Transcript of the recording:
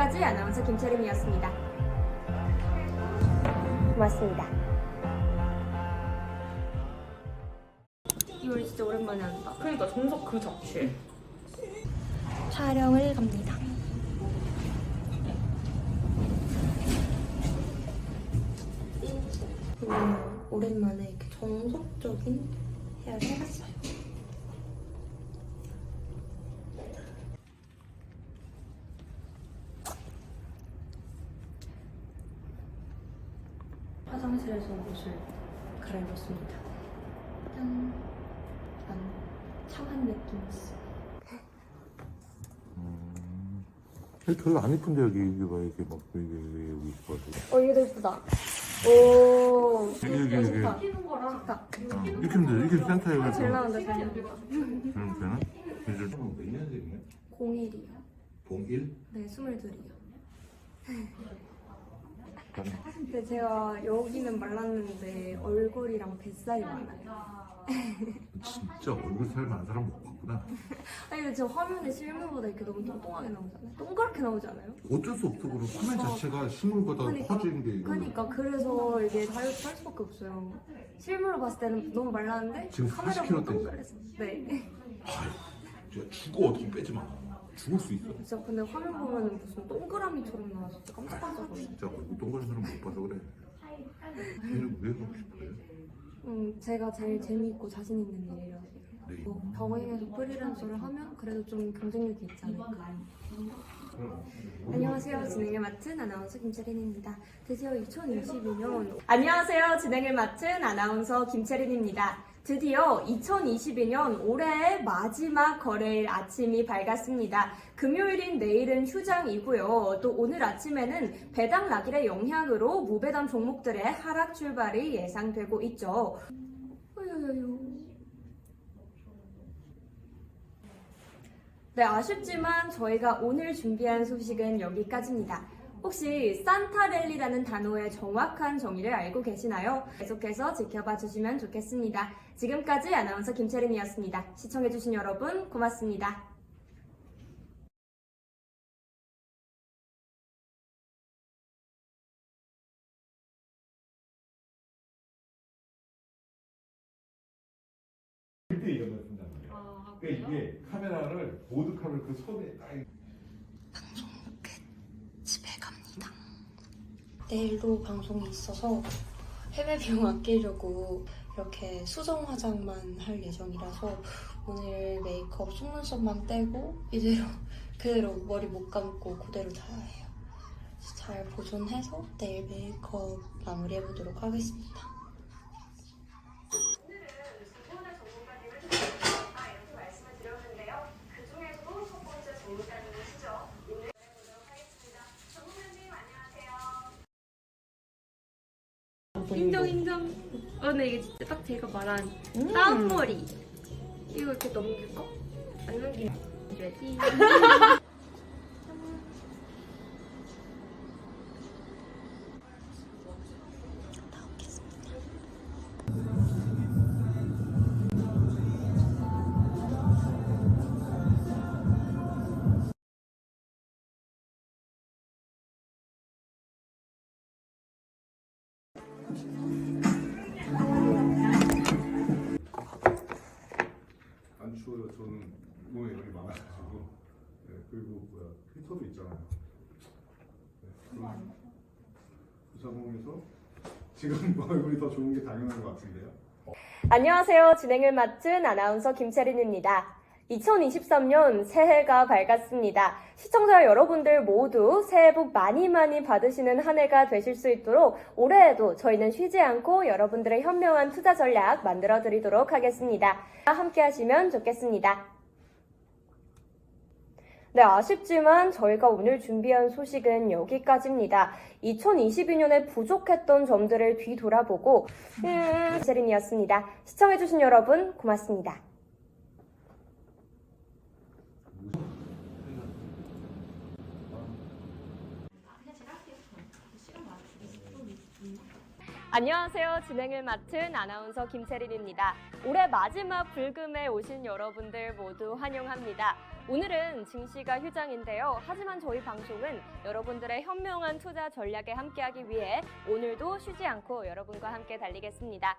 지금까지 아나운서 김채림이었습니다. 고맙습니다. 이월 진짜 오랜만에 한다. 그러니까 정석 그 자체. 촬영을 갑니다. 오늘 오랜만에 이렇게 정석적인 헤어를 해봤어요. 화장실에서 옷을 갈아입었습니다. 짠. 약간 차한 느낌이 있어. 여기 별로 안 이쁜데 여기 이게 봐 이게 막 이게 이게 여기 있어 어, 이거 예쁘다. 오. 여기 여기 여기 좋다. 좋다. 이렇게 하면 돼 이렇게 센터에 가서 잘 나온다, 잘 나온다. 그럼 되나? 이제 몇 년생이야? 01이요. 봉일? 네, 22이요. 근데 제가 여기는 말랐는데 얼굴이랑 뱃살이 많아요. 진짜 얼굴 살 많은 사람 못 봤구나 아니 근데 저 화면에 실물보다 이렇게 너무 똥똥하게 나오잖아요. 동그랗게 나오지 않아요? 어쩔 수 없어 그럼 화면 자체가 실물보다 그러니까. 커지는 게 이거 그러니까 그래서 이게 다이어트 할 수밖에 없어요. 실물로 봤을 때는 너무 말랐는데 지금 카메라 40kg 보면 대 동그랬어. 네. 진짜 죽어 어떻게 빼지 마 죽을 수 있어 진짜 근데 화면 보면 무슨 동그라미처럼 나와서 진짜 깜짝깜짝 놀랐어요. 진짜 얼굴 동그란 사람 못 봐서 그래 얘는 왜 그러고 싶어요? 음, 제가 제일 재미있고 자신 있는 일이라서. 네. 뭐 병행에서 프리랜서를 하면 그래도 좀 경쟁력이 있지 않을까. 안녕하세요. 진행을 맡은 아나운서 김채린입니다. 드디어 2022년 안녕하세요. 진행을 맡은 아나운서 김채린입니다. 드디어 2022년 올해의 마지막 거래일 아침이 밝았습니다. 금요일인 내일은 휴장이고요. 또 오늘 아침에는 배당 낙일의 영향으로 무배당 종목들의 하락 출발이 예상되고 있죠. 네, 아쉽지만 저희가 오늘 준비한 소식은 여기까지입니다. 혹시 산타랠리라는 단어의 정확한 정의를 알고 계시나요? 계속해서 지켜봐 주시면 좋겠습니다. 지금까지 아나운서 김채린이었습니다. 시청해주신 여러분 고맙습니다. 그때 쓴단 말이야. 그러니까 이게 카메라를 보드 카메라 그 손에 딱 집에 갑니다. 내일도 방송이 있어서 해외 비용 아끼려고 이렇게 수정 화장만 할 예정이라서 오늘 메이크업 속눈썹만 떼고 이대로 그대로 머리 못 감고 그대로 자야 해요. 잘 보존해서 내일 메이크업 마무리해 보도록 하겠습니다. 인정 인정. 어, 근데 이게 진짜 딱 제가 말한 다운 머리. 이거 이렇게 넘길까? 안 넘기면 줘야지. 그리고 뭐야 히터도 있잖아요. 네, 그 상황에서 지금 얼굴이 더 좋은 게 당연한 것 같은데요. 안녕하세요. 진행을 맡은 아나운서 김채린입니다. 2023년 새해가 밝았습니다. 시청자 여러분들 모두 새해 복 많이 많이 받으시는 한 해가 되실 수 있도록 올해에도 저희는 쉬지 않고 여러분들의 현명한 투자 전략 만들어 드리도록 하겠습니다. 함께 하시면 좋겠습니다. 네, 아쉽지만 저희가 오늘 준비한 소식은 여기까지입니다. 2022년에 부족했던 점들을 뒤돌아보고, 음, 세린이었습니다. 시청해주신 여러분, 고맙습니다. 안녕하세요. 진행을 맡은 아나운서 김채린입니다. 올해 마지막 불금에 오신 여러분들 모두 환영합니다. 오늘은 증시가 휴장인데요. 하지만 저희 방송은 여러분들의 현명한 투자 전략에 함께하기 위해 오늘도 쉬지 않고 여러분과 함께 달리겠습니다.